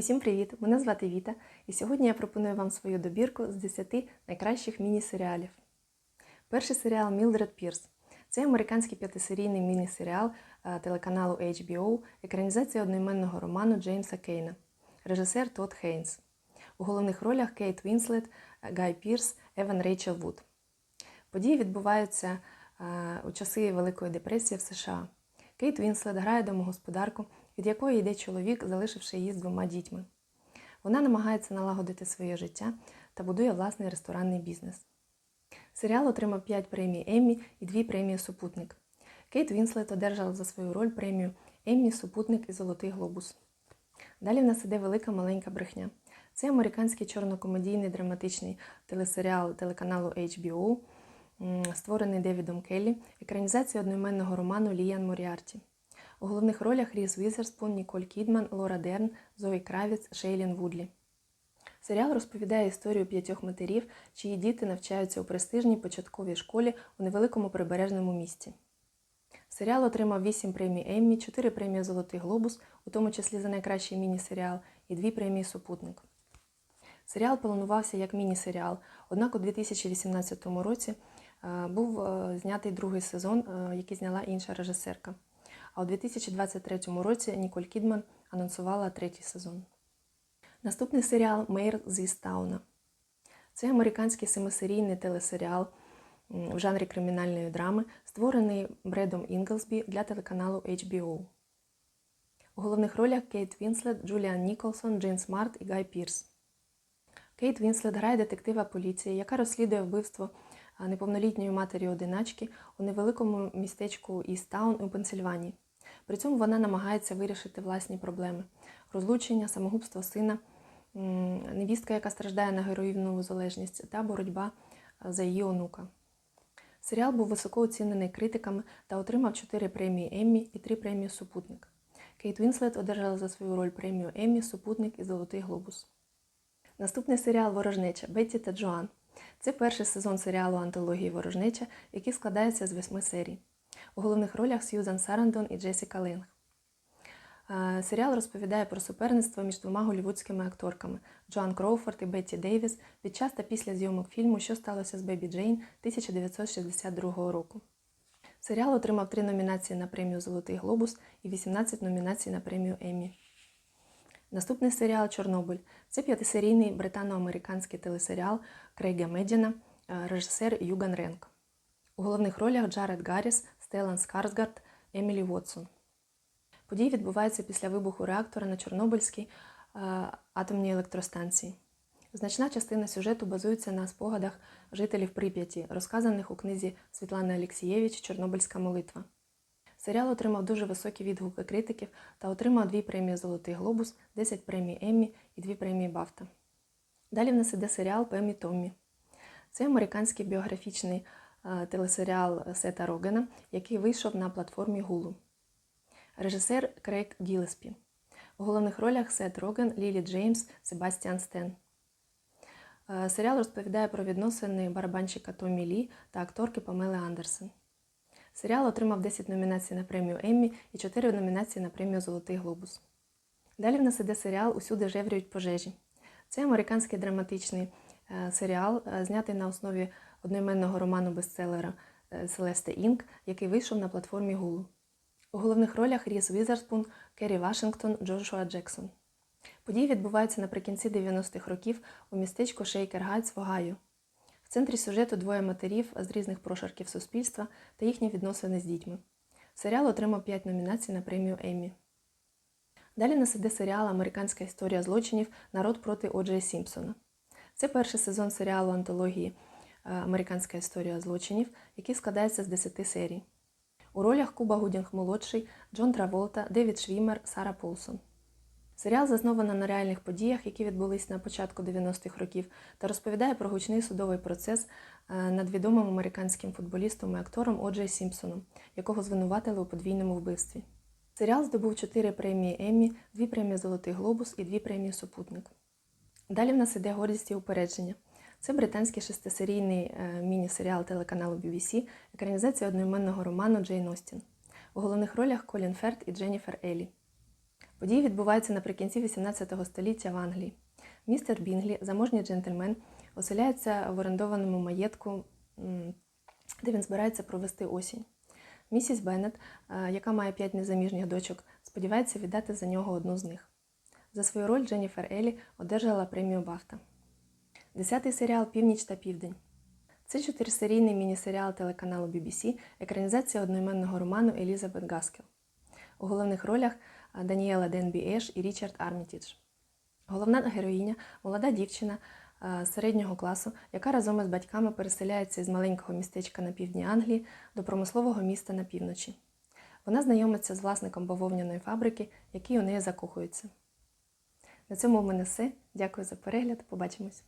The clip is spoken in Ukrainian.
Усім привіт! Мене звати Віта, і сьогодні я пропоную вам свою добірку з 10 найкращих міні-серіалів. Перший серіал Мілдред Пірс. Це американський п'ятисерійний міні-серіал е, телеканалу HBO, екранізація одноіменного роману Джеймса Кейна, режисер Тодд Хейнс. У головних ролях Кейт Вінслет, Гай Пірс, Еван Рейчел Вуд. Події відбуваються е, у часи Великої депресії в США. Кейт Вінслет грає домогосподарку, від якої йде чоловік, залишивши її з двома дітьми. Вона намагається налагодити своє життя та будує власний ресторанний бізнес. Серіал отримав 5 премій Еммі і 2 премії Супутник. Кейт Вінслет одержала за свою роль премію Еммі, Супутник і Золотий Глобус. Далі в нас іде велика маленька брехня. Це американський чорнокомедійний драматичний телесеріал телеканалу HBO, створений Девідом Келлі, екранізація одноіменного роману Ліян Моріарті. У головних ролях Різ Візерспун, Ніколь Кідман, Лора Дерн, Зої Кравіц, Шейлін Вудлі. Серіал розповідає історію п'ятьох матерів, чиї діти навчаються у престижній початковій школі у невеликому прибережному місті. Серіал отримав 8 премій Еммі, 4 премії Золотий Глобус, у тому числі за найкращий міні-серіал, і 2 премії Супутник. Серіал планувався як міні-серіал, однак у 2018 році е, був е, знятий другий сезон, е, який зняла інша режисерка. А у 2023 році Ніколь Кідман анонсувала третій сезон. Наступний серіал Мейр з Істауна. Це американський семисерійний телесеріал в жанрі кримінальної драми, створений Бредом Інглсбі для телеканалу HBO. У головних ролях Кейт Вінслет, Джуліан Ніколсон, Джейн Смарт і Гай Пірс. Кейт Вінслет грає детектива поліції, яка розслідує вбивство неповнолітньої матері одиначки у невеликому містечку Істаун у Пенсильванії. При цьому вона намагається вирішити власні проблеми: розлучення, самогубство сина, невістка, яка страждає на героївну залежність, та боротьба за її онука. Серіал був високо оцінений критиками та отримав 4 премії Еммі і 3 премії Супутник. Кейт Вінслет одержала за свою роль премію Еммі, Супутник і Золотий Глобус. Наступний серіал Ворожнеча Бетті та Джоан. Це перший сезон серіалу антології Ворожнеча, який складається з восьми серій. У головних ролях Сьюзан Сарандон і Джесіка Линг. Е, Серіал розповідає про суперництво між двома голівудськими акторками Джоан Кроуфорд і Бетті Дейвіс під час та після зйомок фільму Що сталося з Бебі Джейн 1962 року. Серіал отримав три номінації на премію Золотий Глобус і 18 номінацій на премію Еммі. Наступний серіал Чорнобиль. Це п'ятисерійний британо-американський телесеріал Крейга Медіна, е, режисер Юган Ренк. У головних ролях Джаред Гарріс, Стелан Скарсгард, Емілі Вотсон. Події відбуваються після вибуху реактора на Чорнобильській е, атомній електростанції. Значна частина сюжету базується на спогадах жителів Прип'яті, розказаних у книзі Світлани Алєксієвич Чорнобильська молитва. Серіал отримав дуже високі відгуки критиків та отримав дві премії Золотий Глобус, 10 премій Еммі і дві премії Бафта. Далі в нас іде серіал Пемі Томмі. Це американський біографічний е, телесеріал Сета Рогена, який вийшов на платформі Hulu. Режисер Крейг Гілеспі. У головних ролях Сет Роген, Лілі Джеймс, Себастіан Стен. Е, Серіал розповідає про відносини барабанщика Томі Лі та акторки Памели Андерсен. Серіал отримав 10 номінацій на премію Еммі і 4 номінації на премію Золотий Глобус. Далі в нас іде серіал Усюди жеврюють пожежі. Це американський драматичний е, серіал, е, знятий на основі одноіменного роману бестселера е, Селесте Інк, який вийшов на платформі Hulu. У головних ролях Ріс Візерспун, Керрі Вашингтон, Джошуа Джексон. Події відбуваються наприкінці 90-х років у містечку Шейкер Гайтс в Огайо. В центрі сюжету двоє матерів з різних прошарків суспільства та їхні відносини з дітьми. Серіал отримав 5 номінацій на премію Еммі. Далі нас іде серіал Американська історія злочинів Народ проти Оджея Сімпсона. Це перший сезон серіалу антології е, Американська історія злочинів, який складається з 10 серій. У ролях Куба Гудінг молодший, Джон Траволта, Девід Швімер, Сара Полсон. Серіал засновано на реальних подіях, які відбулись на початку 90-х років, та розповідає про гучний судовий процес е, над відомим американським футболістом і актором Оджей Сімпсоном, якого звинуватили у подвійному вбивстві. Серіал здобув 4 премії Еммі, 2 премії Золотий Глобус і 2 премії Супутник. Далі в нас іде гордість і упередження. Це британський шестисерійний е, міні-серіал телеканалу BBC, екранізація одноіменного роману Джейн Остін. У головних ролях Колін Ферт і Дженніфер Елі. Події відбуваються наприкінці 18 століття в Англії. Містер Бінглі, заможній джентльмен, оселяється в орендованому маєтку, де він збирається провести осінь. Місіс Беннет, е, яка має п'ять незаміжніх дочок, сподівається віддати за нього одну з них. За свою роль Дженніфер Елі одержала премію Бафта. Десятий серіал Північ та Південь. Це чотирисерійний міні-серіал телеканалу BBC, екранізація одноіменного роману Елізабет Гаскел. У головних ролях Даніела Денбі Еш і Річард Армітідж. Головна героїня молода дівчина середнього класу, яка разом із батьками переселяється з маленького містечка на півдні Англії до промислового міста на півночі. Вона знайомиться з власником бавовняної фабрики, який у неї закохується. На цьому в мене все. Дякую за перегляд. Побачимось!